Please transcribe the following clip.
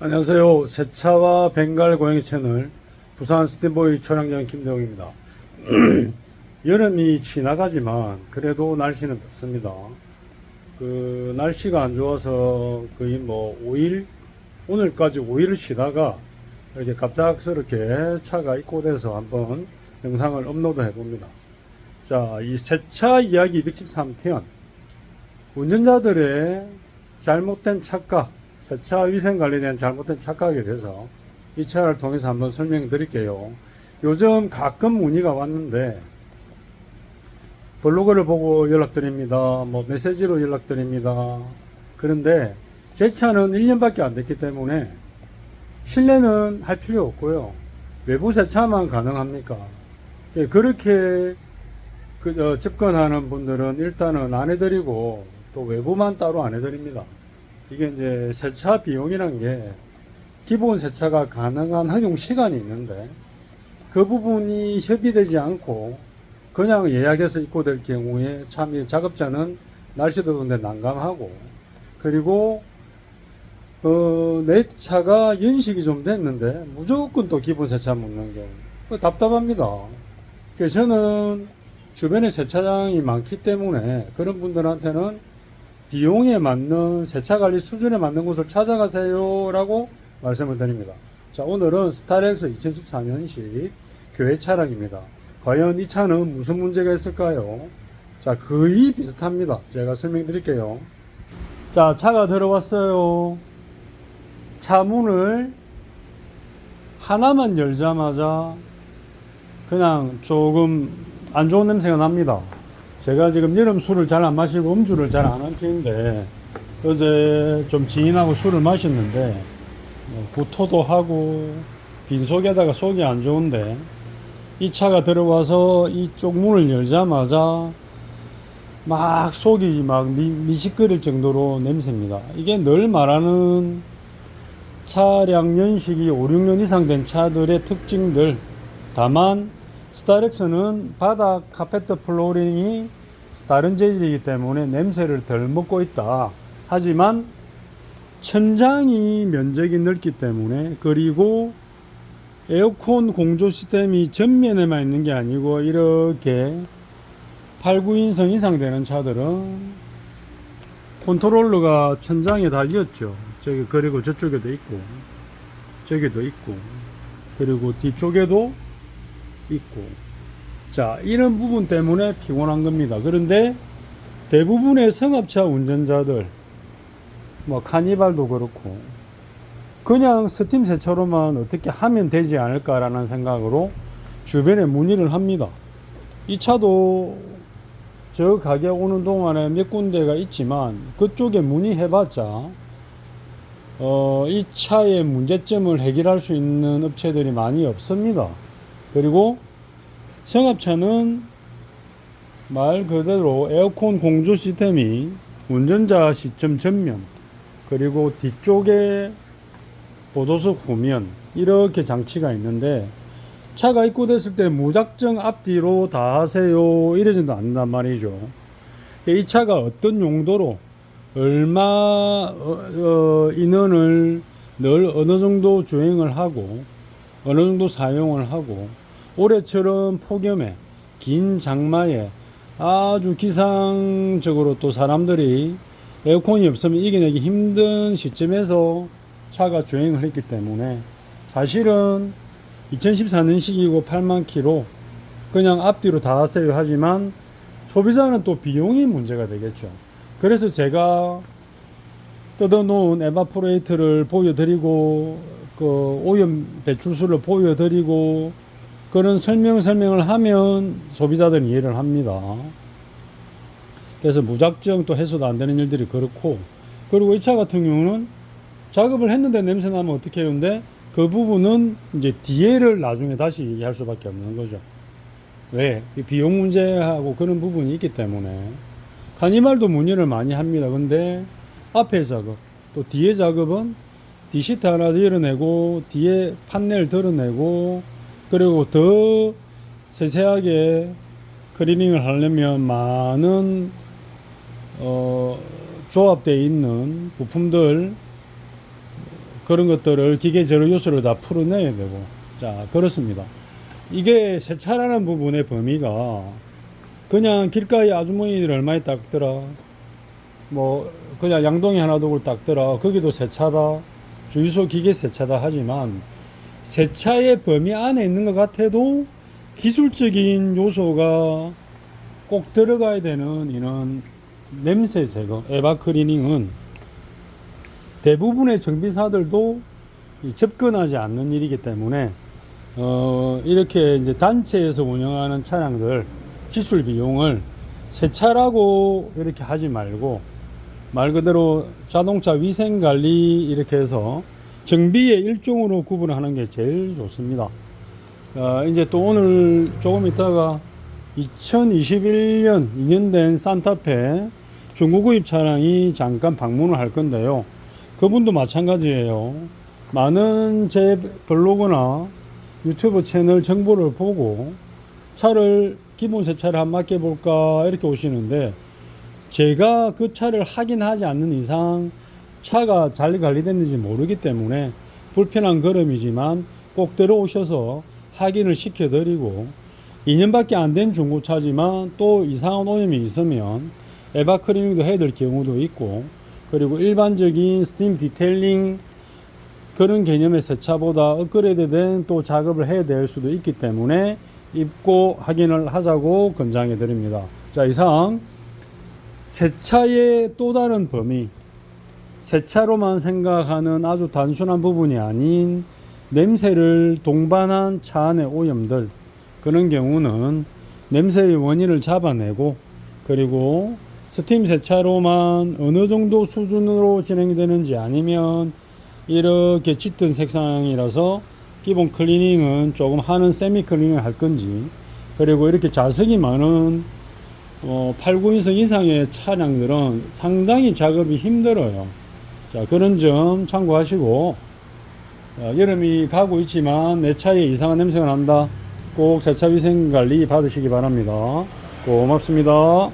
안녕하세요. 세차와 벵갈 고양이 채널 부산 스탠보이 촬영장 김대웅입니다. 여름이 지나가지만 그래도 날씨는 덥습니다. 그 날씨가 안 좋아서 거의 뭐 5일 오늘까지 5일을 쉬다가 이렇게 갑작스럽게 차가 입고돼서 한번 영상을 업로드 해봅니다. 자, 이 세차 이야기 113편 운전자들의 잘못된 착각, 세차 위생 관리된 잘못된 착각에 대해서 이 차를 통해서 한번 설명드릴게요. 요즘 가끔 문의가 왔는데 블로그를 보고 연락드립니다. 뭐 메시지로 연락드립니다. 그런데 제 차는 1년밖에 안 됐기 때문에 실내는 할 필요 없고요. 외부 세차만 가능합니까? 예, 그렇게 그, 어, 접근하는 분들은 일단은 안 해드리고 또 외부만 따로 안 해드립니다. 이게 이제 세차 비용이란 게 기본 세차가 가능한 허용 시간이 있는데 그 부분이 협의되지 않고 그냥 예약해서 입고될 경우에 참이 작업자는 날씨도 더운데 난감하고 그리고 어, 내 차가 연식이 좀 됐는데 무조건 또 기본 세차 묻는 게 그거 답답합니다. 그래서 저는 주변에 세차장이 많기 때문에 그런 분들한테는 비용에 맞는 세차 관리 수준에 맞는 곳을 찾아가세요라고 말씀을 드립니다. 자, 오늘은 스타렉스 2014년식 교회 차량입니다. 과연 이 차는 무슨 문제가 있을까요? 자, 거의 비슷합니다. 제가 설명드릴게요. 자, 차가 들어왔어요. 차 문을 하나만 열자마자 그냥 조금 안 좋은 냄새가 납니다. 제가 지금 여름 술을 잘 안 마시고 음주를 잘 안 하는 편인데 어제 좀 지인하고 술을 마셨는데 뭐 구토도 하고 빈속에다가 속이 안 좋은데 이 차가 들어와서 이쪽 문을 열자마자 막 속이 막 미, 미식거릴 정도로 냄새입니다. 이게 늘 말하는 차량 연식이 5, 6년 이상 된 차들의 특징들. 다만 스타렉스는 바닥 카페트 플로링이 다른 재질이기 때문에 냄새를 덜 먹고 있다. 하지만 천장이 면적이 넓기 때문에 그리고 에어컨 공조 시스템이 전면에만 있는 게 아니고 이렇게 8, 9인승 이상 되는 차들은 컨트롤러가 천장에 달렸죠. 저기 그리고 저쪽에도 있고 저기도 있고 그리고 뒤쪽에도 있고 자 이런 부분 때문에 피곤한 겁니다. 그런데 대부분의 성업차 운전자들 뭐 카니발도 그렇고 그냥 스팀 세차로만 어떻게 하면 되지 않을까라는 생각으로 주변에 문의를 합니다. 이 차도 저 가게 오는 동안에 몇 군데가 있지만 그쪽에 문의해봤자 어, 이 차의 문제점을 해결할 수 있는 업체들이 많이 없습니다. 그리고 성합차는 말 그대로 에어컨 공조 시스템이 운전자 시점 전면 그리고 뒤쪽에 보도석 후면 이렇게 장치가 있는데 차가 입고됐을 때 무작정 앞뒤로 다 하세요 이러지도 않는단 말이죠. 이 차가 어떤 용도로 얼마 어, 어, 인원을 늘 어느 정도 주행을 하고 어느 정도 사용을 하고 올해처럼 폭염에 긴 장마에 아주 기상적으로 또 사람들이 에어컨이 없으면 이겨내기 힘든 시점에서 차가 주행을 했기 때문에 사실은 2014년식이고 8만 킬로 그냥 앞뒤로 다 하세요 하지만 소비자는 또 비용이 문제가 되겠죠. 그래서 제가 뜯어놓은 에바포레이터를 보여드리고 그 오염 배출수를 보여드리고 그런 설명 설명을 하면 소비자들은 이해를 합니다. 그래서 무작정 또 해소도 안 되는 일들이 그렇고 그리고 이 차 같은 경우는 작업을 했는데 냄새 나면 어떻게 해요? 근데 그 부분은 이제 뒤에를 나중에 다시 얘기할 수밖에 없는 거죠. 왜? 이 비용 문제하고 그런 부분이 있기 때문에. 카니발도 문의를 많이 합니다. 근데 앞에 작업, 또 뒤에 작업은 디시트 하나 드러내고, 뒤에 판넬 드러내고, 그리고 더 세세하게 클리닝을 하려면 많은, 어, 조합되어 있는 부품들, 그런 것들을 기계 제로 요소를 다 풀어내야 되고. 자 그렇습니다. 이게 세차라는 부분의 범위가 그냥 길가에 아주머니들 얼마에 닦더라. 뭐 그냥 양동이 하나 두고 닦더라. 거기도 세차다 주유소 기계 세차다 하지만 세차의 범위 안에 있는 것 같아도 기술적인 요소가 꼭 들어가야 되는 이런 냄새 제거 에바 클리닝은 대부분의 정비사들도 이 접근하지 않는 일이기 때문에 어 이렇게 이제 단체에서 운영하는 차량들 기술 비용을 세차라고 이렇게 하지 말고 말 그대로 자동차 위생 관리 이렇게 해서 정비의 일종으로 구분하는 게 제일 좋습니다. 어, 이제 또 오늘 조금 있다가 2021년 2년 된 산타페 중고 구입 차량이 잠깐 방문을 할 건데요. 그분도 마찬가지예요. 많은 제 블로그나 유튜브 채널 정보를 보고 차를 기본 세차를 한번 맡겨볼까 이렇게 오시는데 제가 그 차를 확인하지 않는 이상 차가 잘 관리됐는지 모르기 때문에 불편한 걸음이지만 꼭 들어오셔서 확인을 시켜드리고 2년밖에 안 된 중고차지만 또 이상한 오염이 있으면 에바 클리닝도 해야 될 경우도 있고 그리고 일반적인 스팀 디테일링 그런 개념의 세차보다 업그레이드된 또 작업을 해야 될 수도 있기 때문에 입고 확인을 하자고 권장해 드립니다. 자 이상 세차의 또 다른 범위 세차로만 생각하는 아주 단순한 부분이 아닌 냄새를 동반한 차 안의 오염들 그런 경우는 냄새의 원인을 잡아내고 그리고 스팀 세차로만 어느 정도 수준으로 진행되는지 아니면 이렇게 짙은 색상이라서 기본 클리닝은 조금 하는 세미 클리닝을 할 건지 그리고 이렇게 자석이 많은 어, 8, 9인승 이상의 차량들은 상당히 작업이 힘들어요. 자, 그런 점 참고하시고 자, 여름이 가고 있지만 내 차에 이상한 냄새가 난다. 꼭 세차 위생 관리 받으시기 바랍니다. 고맙습니다.